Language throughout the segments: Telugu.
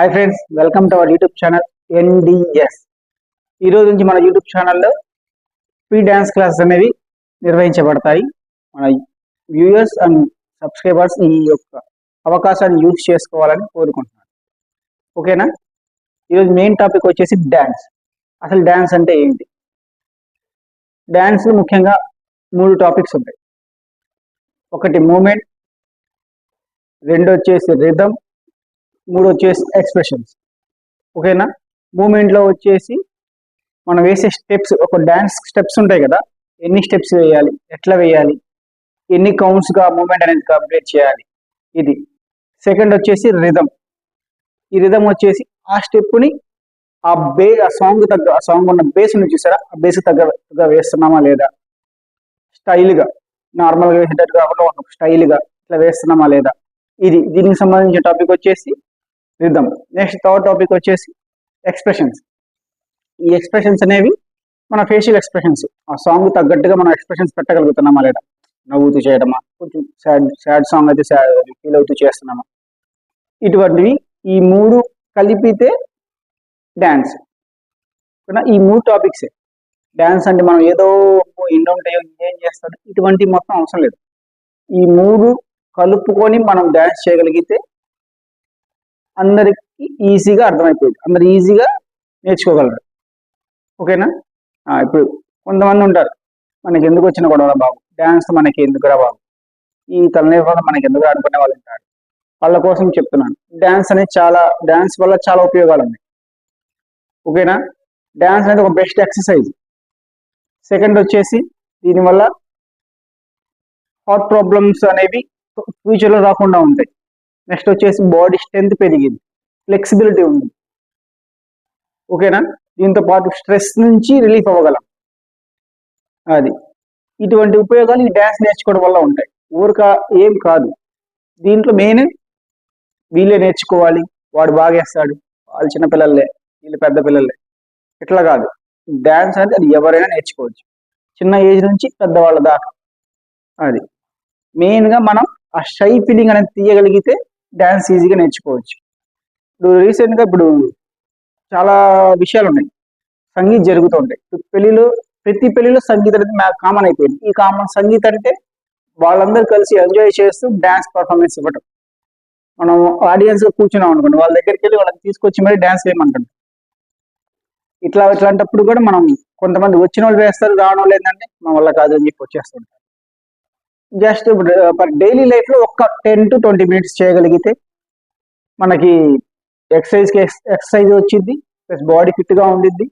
Hi friends welcome to our YouTube channel NDS ఈ రోజు నుంచి మన యూట్యూబ్ ఛానల్లో ఫ్రీ డ్యాన్స్ క్లాసెస్ అనేవి నిర్వహించబడతాయి. మన వ్యూయర్స్ అండ్ సబ్స్క్రైబర్స్ ఈ యొక్క అవకాశాన్ని యూజ్ చేసుకోవాలని కోరుకుంటున్నాను. ఓకేనా ఈరోజు మెయిన్ టాపిక్ వచ్చేసి డ్యాన్స్ అసలు డ్యాన్స్ అంటే ఏంటి? డ్యాన్స్ ముఖ్యంగా మూడు టాపిక్స్ ఉంటాయి. ఒకటి మూమెంట్ రెండు వచ్చేసి రిథమ్ మూడు వచ్చేసి ఎక్స్ప్రెషన్స్ ఓకేనా? మూమెంట్లో వచ్చేసి మనం వేసే స్టెప్స్ ఒక డ్యాన్స్ స్టెప్స్ ఉంటాయి కదా? ఎన్ని స్టెప్స్ వేయాలి? ఎట్లా వేయాలి? ఎన్ని కౌంట్స్గా మూమెంట్ అనేది కంప్లీట్ చేయాలి? ఇది. సెకండ్ వచ్చేసి రిధమ్ ఈ రిధమ్ వచ్చేసి ఆ స్టెప్ని ఆ బే ఆ సాంగ్ తగ్గ ఆ సాంగ్ ఉన్న బేస్ నుంచి చూసారా? ఆ బేస్ తగ్గ వేస్తున్నామా లేదా? స్టైల్గా నార్మల్గా వేసేటట్టు కాకుండా ఒక స్టైల్గా ఇట్లా వేస్తున్నామా లేదా? ఇది. దీనికి సంబంధించిన టాపిక్ వచ్చేసి రిధమ్ నెక్స్ట్ థర్డ్ టాపిక్ వచ్చేసి ఎక్స్ప్రెషన్స్ ఈ ఎక్స్ప్రెషన్స్ అనేవి మన ఫేషియల్ ఎక్స్ప్రెషన్స్ ఆ సాంగ్ తగ్గట్టుగా మనం ఎక్స్ప్రెషన్స్ పెట్టగలుగుతున్నామా లేదా? నవ్వుతూ చేయడమా? కొంచెం సాడ్ సాడ్ సాంగ్ అయితే ఫీల్ అవుతూ చేస్తున్నామా? ఇటువంటివి ఈ మూడు కలిపితే డ్యాన్స్ ఈ మూడు టాపిక్సే డ్యాన్స్ అంటే మనం ఏదో ఎన్ని ఉంటాయో ఏం చేస్తాడు ఇటువంటి మొత్తం అవసరం లేదు. ఈ మూడు కలుపుకొని మనం డ్యాన్స్ చేయగలిగితే అందరికి ఈజీగా అర్థమైపోయింది. అందరు ఈజీగా నేర్చుకోగలరు. ఓకేనా? ఇప్పుడు కొంతమంది ఉంటారు. మనకి ఎందుకు వచ్చిన గొడవ బాబు? డ్యాన్స్ మనకి ఎందుకు రా బాబు? ఈ తలనేపడం మనకి ఎందుకు అనుకునే వాళ్ళు ఉంటారు? వాళ్ళ కోసం చెప్తున్నాను. డ్యాన్స్ అనేది చాలా డ్యాన్స్ వల్ల చాలా ఉపయోగాలు ఉన్నాయి. ఓకేనా? డ్యాన్స్ అనేది ఒక బెస్ట్ ఎక్సర్సైజ్. సెకండ్ వచ్చేసి దీనివల్ల హార్ట్ ప్రాబ్లమ్స్ అనేవి ఫ్యూచర్లో రాకుండా ఉంటాయి. నెక్స్ట్ వచ్చేసి బాడీ స్ట్రెంత్ పెరిగింది. ఫ్లెక్సిబిలిటీ ఉంది. ఓకేనా దీంతో పాటు స్ట్రెస్ నుంచి రిలీఫ్ అవ్వగలం. అది. ఇటువంటి ఉపయోగాలు ఈ డ్యాన్స్ నేర్చుకోవడం వల్ల ఉంటాయి. ఊరిక ఏం కాదు. దీంట్లో మెయిన్ వీళ్ళే నేర్చుకోవాలి. వాడు బాగా వేస్తాడు వాళ్ళు చిన్న పిల్లలే. వీళ్ళు పెద్ద పిల్లలే. ఇట్లా కాదు. డ్యాన్స్ అనేది అది ఎవరైనా నేర్చుకోవచ్చు. చిన్న ఏజ్ నుంచి పెద్దవాళ్ళ దాకా. అది. మెయిన్గా మనం ఆ షై ఫీలింగ్ అనేది తీయగలిగితే డ్యాన్స్ ఈజీగా నేర్చుకోవచ్చు. ఇప్పుడు రీసెంట్గా ఇప్పుడు చాలా విషయాలు ఉన్నాయి సంగీత్ జరుగుతుంటాయి పెళ్ళిలో ప్రతి పెళ్ళిలో సంగీతం అనేది కామన్ అయిపోయింది. ఈ కామన్ సంగీత్ అంటే వాళ్ళందరూ కలిసి ఎంజాయ్ చేస్తూ డ్యాన్స్ పర్ఫార్మెన్స్ ఇవ్వటం. మనం ఆడియన్స్లో కూర్చున్నాం అనుకోండి వాళ్ళ దగ్గరికి వెళ్ళి వాళ్ళకి తీసుకొచ్చి మరీ డ్యాన్స్ వేయమంటాం. ఇట్లా ఇట్లాంటప్పుడు కూడా మనం కొంతమంది వచ్చిన వాళ్ళు వేస్తారు రావడం లేదంటే మన వల్ల కాదు అని చెప్పి వచ్చేస్తుంటారు. జస్ట్ డైలీ లైఫ్లో ఒక్క టెన్ టు ట్వంటీ మినిట్స్ చేయగలిగితే మనకి ఎక్సర్సైజ్కి ఎక్సర్సైజ్ వచ్చింది ప్లస్ బాడీ ఫిట్గా ఉండిద్ది.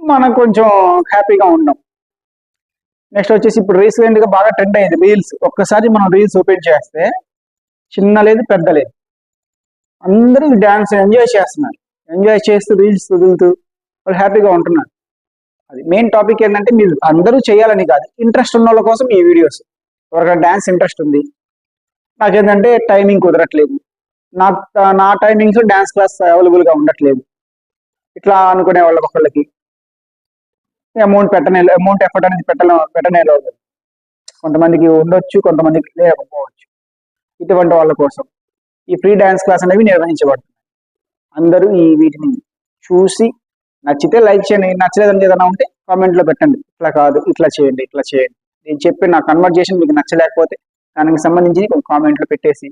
మనం కొంచెం హ్యాపీగా ఉన్నాం నెక్స్ట్ వచ్చేసి ఇప్పుడు రీసెంట్గా బాగా ట్రెండ్ అయింది రీల్స్ ఒక్కసారి మనం రీల్స్ ఓపెన్ చేస్తే చిన్న లేదు పెద్ద లేదు. అందరూ డ్యాన్స్ ఎంజాయ్ చేస్తున్నారు. ఎంజాయ్ చేస్తూ రీల్స్ వదులుతూ వాళ్ళు హ్యాపీగా ఉంటున్నారు. అది మెయిన్ టాపిక్ ఏంటంటే మీరు అందరూ చేయాలని కాదు ఇంట్రెస్ట్ ఉన్న వాళ్ళ కోసం ఈ వీడియోస్ ఎవరికైనా డ్యాన్స్ ఇంట్రెస్ట్ ఉంది. నాకేంటంటే టైమింగ్ కుదరట్లేదు. నా నా టైమింగ్స్ డ్యాన్స్ క్లాస్ అవైలబుల్గా ఉండట్లేదు. ఇట్లా అనుకునే వాళ్ళకి ఒకళ్ళకి అమౌంట్ పెట్టనే అమౌంట్ ఎఫర్ట్ అనేది పెట్టలే పెట్టనేలేదు కొంతమందికి ఉండొచ్చు కొంతమందికి లేకపోవచ్చు. ఇటువంటి వాళ్ళ కోసం ఈ ఫ్రీ డ్యాన్స్ క్లాస్ అనేవి నిర్వహించబడుతుంది అందరూ ఈ వీటిని చూసి నచ్చితే లైక్ చేయండి. నచ్చలేదని ఏదైనా ఉంటే కామెంట్లో పెట్టండి. ఇట్లా కాదు ఇట్లా చేయండి ఇట్లా చేయండి. నేను చెప్పి నా కన్వర్జేషన్ మీకు నచ్చలేకపోతే దానికి సంబంధించి కామెంట్లో పెట్టేసి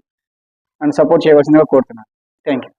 నన్ను సపోర్ట్ చేయవలసిందిగా కోరుతున్నాను. Thank you